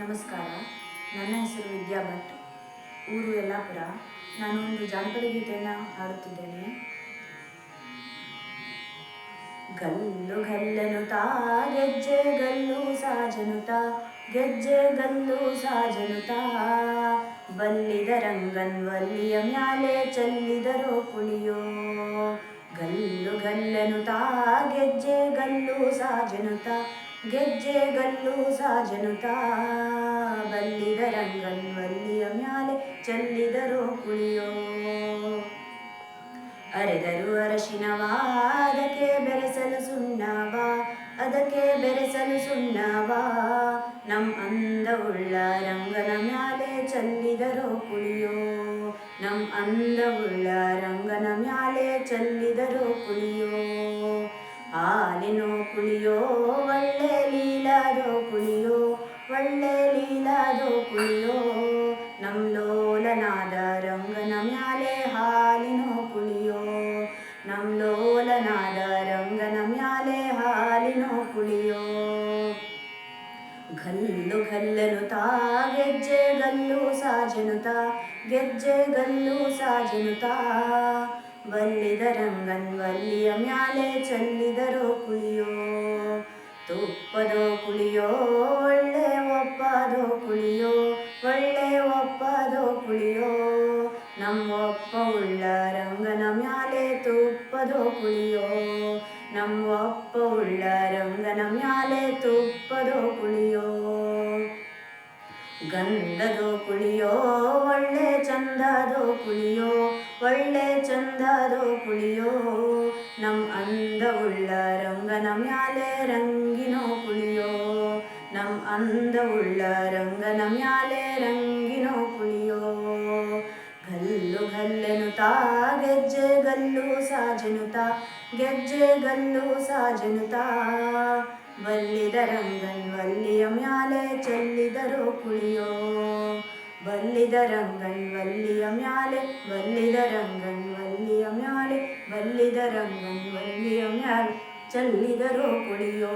ನಮಸ್ಕಾರ. ನನ್ನ ಹೆಸರು ವಿದ್ಯಾ ಭಟ್. ಊರು ಯಲ್ಲಾಪುರ. ನಾನು ಒಂದು ಜಾನಪದ ಗೀತೆಯನ್ನು ಹಾಡುತ್ತಿದ್ದೇನೆ. ಗಲ್ಲು ಗಲ್ಲನುತಾ ಗೆಜ್ಜೆ ಗಲ್ಲು ಸಾಜನುತ ಗೆಜ್ಜೆ ಗಲ್ಲು ಸಾಜನುತ ಬಲ್ಲಿದ ರಂಗನ್ ವಲ್ಲಿಯ ಮ್ಯಾಲೆ ಚಲ್ಲಿದರೋ ಪುಳಿಯೋ. ಗಲ್ಲು ಗಲ್ಲನುತಾ ಗೆಜ್ಜೆ ಗಲ್ಲು ಸಾಜನುತಾ ಗೆಜ್ಜೆ ಗಲ್ಲು ಸಾಜನುತಾ. ಬಲ್ಲಿದ ರಂಗನ್ ವಲ್ಲಿಯ ಮ್ಯಾಲೆ ಚೆಲ್ಲಿದರು ಕುಳಿಯೋ ಅರೆದರು ಅದಕ್ಕೆ ಬೆರೆಸಲು ಸುಣ್ಣವ, ಅದಕ್ಕೆ ಬೆರೆಸಲು ಸುಣ್ಣವ. ನಮ್ ಅಂದವುಳ್ಳ ರಂಗನ ಮ್ಯಾಲೆ ಚಲ್ಲಿದರೋ ಕುಳಿಯೋ ನಮ್ ಅಂದವುಳ್ಳ ರಂಗನ ಮ್ಯಾಲೆ ಚೆಲ್ಲಿದರು ಕುಳಿಯೋ ಹಾಲಿನೋ ಕುಳಿಯೋ ಗಲ್ಲು ಗಲ್ಲನುತಾ ಗೆಜ್ಜೆ ಗಲ್ಲು ಸಾಜನುತಾ ಗೆಜ್ಜೆ ಗಲ್ಲು ಸಾಜನುತಾ ವಲ್ಲಿದ ರಂಗನ್ ವಲ್ಲಿಯ ಮ್ಯಾಲೆ ಚೆಲ್ಲಿದರೋ ಕುಳಿಯೋ, ತುಪ್ಪದೋ ಕುಳಿಯೋ, ಒಳ್ಳೆ ಒಪ್ಪದೋ ಕುಳಿಯೋ, ಒಳ್ಳೆ ಒಪ್ಪದೋ ಕುಳಿಯೋ. ನಮ್ಮ ಒಪ್ಪ ಉಳ್ಳ ಮ್ಯಾಲೆ ತುಪ್ಪದೋ ಕುಳಿಯೋ ನಮ್ಮ ಒಪ್ಪ ಉಳ್ಳ ರಂಗನ ಮ್ಯಾಲೆ ತುಪ್ಪದೋ ಕುಳಿಯೋ ಗಂಧದೋ ಕುಳಿಯೋ ಒಳ್ಳೆ ಚಂದದೋ ಕುಳಿಯೋ ಒಳ್ಳೆ ಚಂದದೋ ಕುಳಿಯೋ ನಮ್ ಅಂದವುಳ್ಳ ರಂಗನ ಮ್ಯಾಲೆ ರಂಗಿನೋ ಕುಳಿಯೋ ನಮ್ ಅಂದವುಳ್ಳ ರಂಗನ ಮ್ಯಾಲೆ ರಂಗಿನೋ ಗಲ್ಲೆನುತಾ ಗೆಜ್ಜೆ ಗಲ್ಲು ಸಾಜನುತಾ ಗೆಜ್ಜೆ ಗಲ್ಲು ಸಾಜನುತಾ. ಬಲ್ಲಿದ ರಂಗನ್ ವಲ್ಲಿಯ ಮ್ಯಾಲೆ ಚೆಲ್ಲಿದರು ಕುಳಿಯೋ. ಬಲ್ಲಿದ ರಂಗನ್ ವಲ್ಲಿಯ ಮ್ಯಾಲೆ ಬಲ್ಲಿದ ರಂಗನ್ ವಲ್ಲಿಯ ಮ್ಯಾಲೆ ಬಲ್ಲಿದ ರಂಗನ್ ವಲ್ಲಿಯ ಮ್ಯಾಲೆ ಚೆಲ್ಲಿದರು ಕುಳಿಯೋ.